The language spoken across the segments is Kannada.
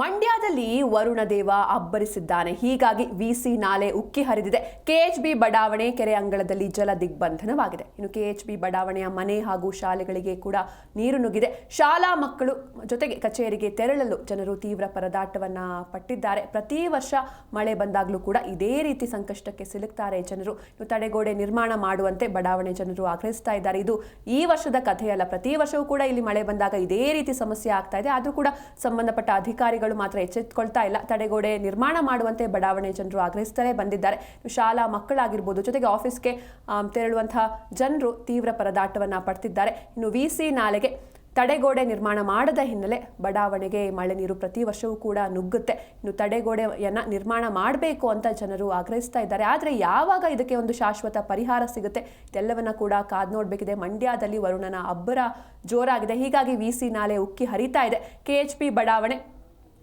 ಮಂಡ್ಯದಲ್ಲಿ ವರುಣ ದೇವ ಅಬ್ಬರಿಸಿದ್ದಾನೆ. ಹೀಗಾಗಿ ವಿಸಿ ನಾಲೆ ಉಕ್ಕಿ ಹರಿದಿದೆ. ಕೆಎಚ್ಬಿ ಬಡಾವಣೆ ಕೆರೆ ಅಂಗಳದಲ್ಲಿ ಜಲ ದಿಗ್ಬಂಧನವಾಗಿದೆ. ಇನ್ನು ಕೆಎಚ್ಬಿ ಬಡಾವಣೆಯ ಮನೆ ಹಾಗೂ ಶಾಲೆಗಳಿಗೆ ಕೂಡ ನೀರು ನುಗ್ಗಿದೆ. ಶಾಲಾ ಮಕ್ಕಳು ಜೊತೆಗೆ ಕಚೇರಿಗೆ ತೆರಳಲು ಜನರು ತೀವ್ರ ಪರದಾಟವನ್ನ ಪಟ್ಟಿದ್ದಾರೆ. ಪ್ರತಿ ವರ್ಷ ಮಳೆ ಬಂದಾಗಲೂ ಕೂಡ ಇದೇ ರೀತಿ ಸಂಕಷ್ಟಕ್ಕೆ ಸಿಲುಕ್ತಾರೆ ಜನರು. ಇನ್ನು ತಡೆಗೋಡೆ ನಿರ್ಮಾಣ ಮಾಡುವಂತೆ ಬಡಾವಣೆ ಜನರು ಆಗ್ರಹಿಸ್ತಾ ಇದ್ದಾರೆ. ಇದು ಈ ವರ್ಷದ ಕಥೆಯಲ್ಲ. ಪ್ರತಿ ವರ್ಷವೂ ಕೂಡ ಇಲ್ಲಿ ಮಳೆ ಬಂದಾಗ ಇದೇ ರೀತಿ ಸಮಸ್ಯೆ ಆಗ್ತಾ ಇದೆ. ಆದರೂ ಕೂಡ ಸಂಬಂಧಪಟ್ಟ ಅಧಿಕಾರಿಗಳು ಮಾತ್ರ ಎಚ್ಚೆತ್ತುಕೊಳ್ತಾ ಇಲ್ಲ. ತಡೆಗೋಡೆ ನಿರ್ಮಾಣ ಮಾಡುವಂತೆ ಬಡಾವಣೆ ಜನರು ಆಗ್ರಹಿಸ್ತಲೇ ಬಂದಿದ್ದಾರೆ. ಶಾಲಾ ಮಕ್ಕಳಾಗಿರ್ಬೋದು, ಜೊತೆಗೆ ಆಫೀಸ್ಗೆ ತೆರಳುವಂತಹ ಜನರು ತೀವ್ರ ಪರದಾಟವನ್ನು ಪಡ್ತಿದ್ದಾರೆ. ಇನ್ನು ವಿ ಸಿ ನಾಲೆಗೆ ತಡೆಗೋಡೆ ನಿರ್ಮಾಣ ಮಾಡದ ಹಿನ್ನೆಲೆ ಬಡಾವಣೆಗೆ ಮಳೆ ನೀರು ಪ್ರತಿ ವರ್ಷವೂ ಕೂಡ ನುಗ್ಗುತ್ತೆ. ಇನ್ನು ತಡೆಗೋಡೆಯನ್ನ ನಿರ್ಮಾಣ ಮಾಡಬೇಕು ಅಂತ ಜನರು ಆಗ್ರಹಿಸ್ತಾ ಇದ್ದಾರೆ. ಆದರೆ ಯಾವಾಗ ಇದಕ್ಕೆ ಒಂದು ಶಾಶ್ವತ ಪರಿಹಾರ ಸಿಗುತ್ತೆ? ಇದೆಲ್ಲವನ್ನ ಕೂಡ ಕಾದ್ ನೋಡಬೇಕಿದೆ. ಮಂಡ್ಯದಲ್ಲಿ ವರುಣನ ಅಬ್ಬರ ಜೋರಾಗಿದೆ. ಹೀಗಾಗಿ ವಿ ಸಿ ನಾಲೆ ಉಕ್ಕಿ ಹರಿತಾ ಇದೆ. ಕೆ ಎಚ್ ಪಿ ಬಡಾವಣೆ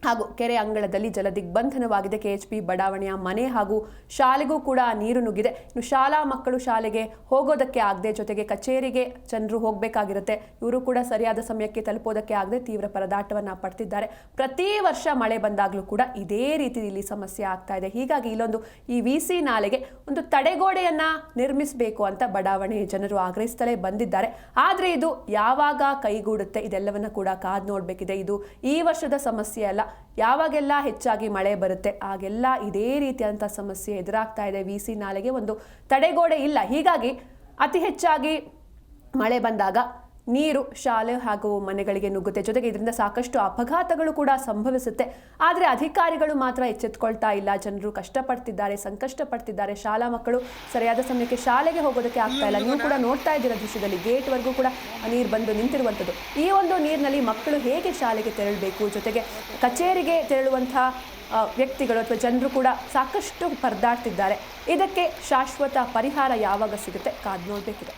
ಹಾಗೂ ಕೆರೆ ಅಂಗಳದಲ್ಲಿ ಜಲ ದಿಗ್ಬಂಧನವಾಗಿದೆ ಕೆಎಚ್ಪಿ ಬಡಾವಣೆಯ ಮನೆ ಹಾಗೂ ಶಾಲೆಗೂ ಕೂಡ ನೀರು ನುಗ್ಗಿದೆ. ಇನ್ನು ಶಾಲಾ ಮಕ್ಕಳು ಶಾಲೆಗೆ ಹೋಗೋದಕ್ಕೆ ಆಗದೆ, ಜೊತೆಗೆ ಕಚೇರಿಗೆ ಜನರು ಹೋಗಬೇಕಾಗಿರುತ್ತೆ. ಇವರು ಕೂಡ ಸರಿಯಾದ ಸಮಯಕ್ಕೆ ತಲುಪೋದಕ್ಕೆ ಆಗದೆ ತೀವ್ರ ಪರದಾಟವನ್ನು ಪಡ್ತಿದ್ದಾರೆ. ಪ್ರತಿ ವರ್ಷ ಮಳೆ ಬಂದಾಗಲೂ ಕೂಡ ಇದೇ ರೀತಿ ಇಲ್ಲಿ ಸಮಸ್ಯೆ ಆಗ್ತಾ ಇದೆ. ಹೀಗಾಗಿ ಇಲ್ಲೊಂದು ಈ ವಿ ಸಿ ನಾಲೆಗೆ ಒಂದು ತಡೆಗೋಡೆಯನ್ನು ನಿರ್ಮಿಸಬೇಕು ಅಂತ ಬಡಾವಣೆ ಜನರು ಆಗ್ರಹಿಸ್ತಲೇ ಬಂದಿದ್ದಾರೆ. ಆದರೆ ಇದು ಯಾವಾಗ ಕೈಗೂಡುತ್ತೆ? ಇದೆಲ್ಲವನ್ನು ಕೂಡ ಕಾದು ನೋಡಬೇಕಿದೆ. ಇದು ಈ ವರ್ಷದ ಸಮಸ್ಯೆ ಅಲ್ಲ. ಯಾವಾಗೆಲ್ಲ ಹೆಚ್ಚಾಗಿ ಮಳೆ ಬರುತ್ತೆ, ಆಗೆಲ್ಲ ಇದೇ ರೀತಿಯಾದಂಥ ಸಮಸ್ಯೆ ಎದುರಾಗ್ತಾ ಇದೆ. ವಿ ಸಿ ನಾಲೆಗೆ ಒಂದು ತಡೆಗೋಡೆ ಇಲ್ಲ. ಹೀಗಾಗಿ ಅತಿ ಹೆಚ್ಚಾಗಿ ಮಳೆ ಬಂದಾಗ ನೀರು, ಶಾಲೆ ಹಾಗೂ ಮನೆಗಳಿಗೆ ನುಗ್ಗುತ್ತೆ. ಜೊತೆಗೆ ಇದರಿಂದ ಸಾಕಷ್ಟು ಅಪಘಾತಗಳು ಕೂಡ ಸಂಭವಿಸುತ್ತೆ. ಆದರೆ ಅಧಿಕಾರಿಗಳು ಮಾತ್ರ ಎಚ್ಚೆತ್ಕೊಳ್ತಾ ಇಲ್ಲ. ಜನರು ಕಷ್ಟಪಡ್ತಿದ್ದಾರೆ ಸಂಕಷ್ಟ ಪಡ್ತಿದ್ದಾರೆ ಶಾಲಾ ಮಕ್ಕಳು ಸರಿಯಾದ ಸಮಯಕ್ಕೆ ಶಾಲೆಗೆ ಹೋಗೋದಕ್ಕೆ ಆಗ್ತಾ ಇಲ್ಲ. ನೀವು ಕೂಡ ನೋಡ್ತಾ ಇದ್ದೀರ ದೃಶ್ಯದಲ್ಲಿ. ಗೇಟ್ವರೆಗೂ ಕೂಡ ನೀರು ಬಂದು ನಿಂತಿರುವಂಥದ್ದು. ಈ ಒಂದು ನೀರಿನಲ್ಲಿ ಮಕ್ಕಳು ಹೇಗೆ ಶಾಲೆಗೆ ತೆರಳಬೇಕು? ಜೊತೆಗೆ ಕಚೇರಿಗೆ ತೆರಳುವಂತಹ ವ್ಯಕ್ತಿಗಳು ಅಥವಾ ಜನರು ಕೂಡ ಸಾಕಷ್ಟು ಪರದಾಡ್ತಿದ್ದಾರೆ. ಇದಕ್ಕೆ ಶಾಶ್ವತ ಪರಿಹಾರ ಯಾವಾಗ ಸಿಗುತ್ತೆ? ಕಾದ್ ನೋಡಬೇಕಿದೆ.